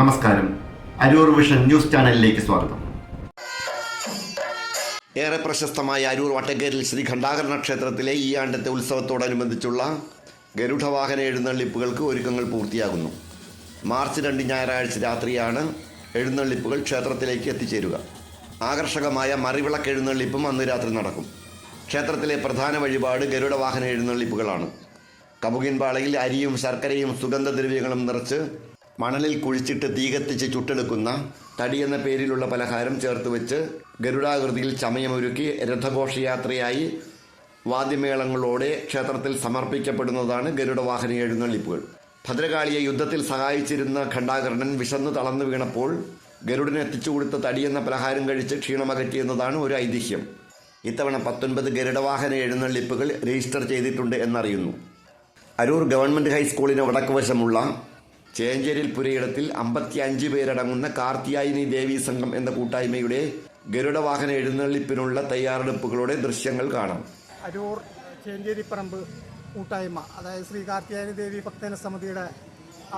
നമസ്കാരം. Aroor vision news ചാനലിലേക്ക് സ്വാഗതം. ഏറെ പ്രശസ്തമായ അരൂർ വട്ടക്കേരിൽ ശ്രീ ഖണ്ഡാകരണ ക്ഷേത്രത്തിലെ ഈ ആണ്ടത്തെ ഉത്സവത്തോടനുബന്ധിച്ചുള്ള ഗരുഡവാഹന എഴുന്നള്ളിപ്പുകൾക്ക് ഒരുക്കങ്ങൾ പൂർത്തിയാകുന്നു. മാർച്ച് രണ്ട് ഞായറാഴ്ച രാത്രിയാണ് എഴുന്നള്ളിപ്പുകൾ ക്ഷേത്രത്തിലേക്ക് എത്തിച്ചേരുക. ആകർഷകമായ മറിവിളക്ക് എഴുന്നള്ളിപ്പും അന്ന് രാത്രി നടക്കും. ക്ഷേത്രത്തിലെ പ്രധാന വഴിപാട് ഗരുഡവാഹന എഴുന്നള്ളിപ്പുകളാണ്. കമുകിൻപാളയിൽ അരിയും ശർക്കരയും സുഗന്ധദ്രവ്യങ്ങളും നിറച്ച് മണലിൽ കുഴിച്ചിട്ട് തീ കത്തിച്ച് ചുട്ടെടുക്കുന്ന തടി എന്ന പേരിലുള്ള പലഹാരം ചേർത്ത് വെച്ച് ഗരുഡാകൃതിയിൽ ചമയമൊരുക്കി രഥഘോഷയാത്രയായി വാദ്യമേളങ്ങളോടെ ക്ഷേത്രത്തിൽ സമർപ്പിക്കപ്പെടുന്നതാണ് ഗരുഡവാഹന എഴുന്നള്ളിപ്പുകൾ. ഭദ്രകാളിയെ യുദ്ധത്തിൽ സഹായിച്ചിരുന്ന ഖണ്ഡാകർണൻ വിശന്ന് തളർന്നു വീണപ്പോൾ ഗരുഡന് എത്തിച്ചു കൊടുത്ത തടിയെന്ന പലഹാരം കഴിച്ച് ക്ഷീണമകറ്റിയെന്നതാണ് ഒരു ഐതിഹ്യം. ഇത്തവണ പത്തൊൻപത് ഗരുഡവാഹന എഴുന്നള്ളിപ്പുകൾ രജിസ്റ്റർ ചെയ്തിട്ടുണ്ട് എന്നറിയുന്നു. അരൂർ ഗവൺമെന്റ് ഹൈസ്കൂളിന് വടക്കുവശമുള്ള ചേഞ്ചേരിൽ പുരയിടത്തിൽ അമ്പത്തി അഞ്ച് പേരടങ്ങുന്ന കാർത്തിയായിനി ദേവി സംഘം എന്ന കൂട്ടായ്മയുടെ ഗരുഡവാഹന എഴുന്നള്ളിപ്പിനുള്ള തയ്യാറെടുപ്പുകളുടെ ദൃശ്യങ്ങൾ കാണാം. അരൂർ ചേഞ്ചേരിപ്പറമ്പ് കൂട്ടായ്മ അതായത് ശ്രീ കാർത്തിയായനി ദേവി ഭക്തജന സമിതിയുടെ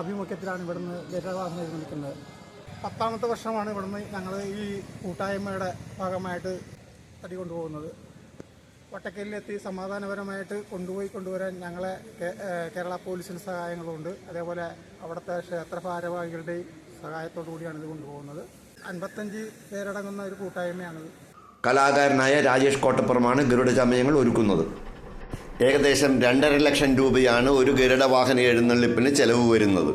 ആഭിമുഖ്യത്തിലാണ് ഇവിടുന്ന് ഗരുഡവാഹനം എഴുന്നള്ളിക്കുന്നത്. പത്താമത്തെ വർഷമാണ് ഇവിടുന്ന് ഞങ്ങൾ ഈ കൂട്ടായ്മയുടെ ഭാഗമായിട്ട് തടി കൊണ്ടുപോകുന്നത് വട്ടക്കലിലെത്തി സമാധാനപരമായിട്ട് കൊണ്ടുപോയി കൊണ്ടുവരാൻ ഞങ്ങളെ കേരള പോലീസിന് സഹായങ്ങളുണ്ട്. അതേപോലെ അവിടുത്തെ ക്ഷേത്ര ഭാരവാഹികളുടെയും സഹായത്തോടു കൂടിയാണ് ഇത് കൊണ്ടുപോകുന്നത്. അൻപത്തഞ്ച് പേരടങ്ങുന്ന ഒരു കൂട്ടായ്മയാണിത് കലാകാരനായ രാജേഷ് കോട്ടപ്പുറമാണ് ഗരുഡ ചമയങ്ങൾ ഒരുക്കുന്നത്. ഏകദേശം രണ്ടര ലക്ഷം രൂപയാണ് ഒരു ഗരുഡ വാഹന എഴുന്നള്ളിപ്പിന് ചെലവ് വരുന്നത്.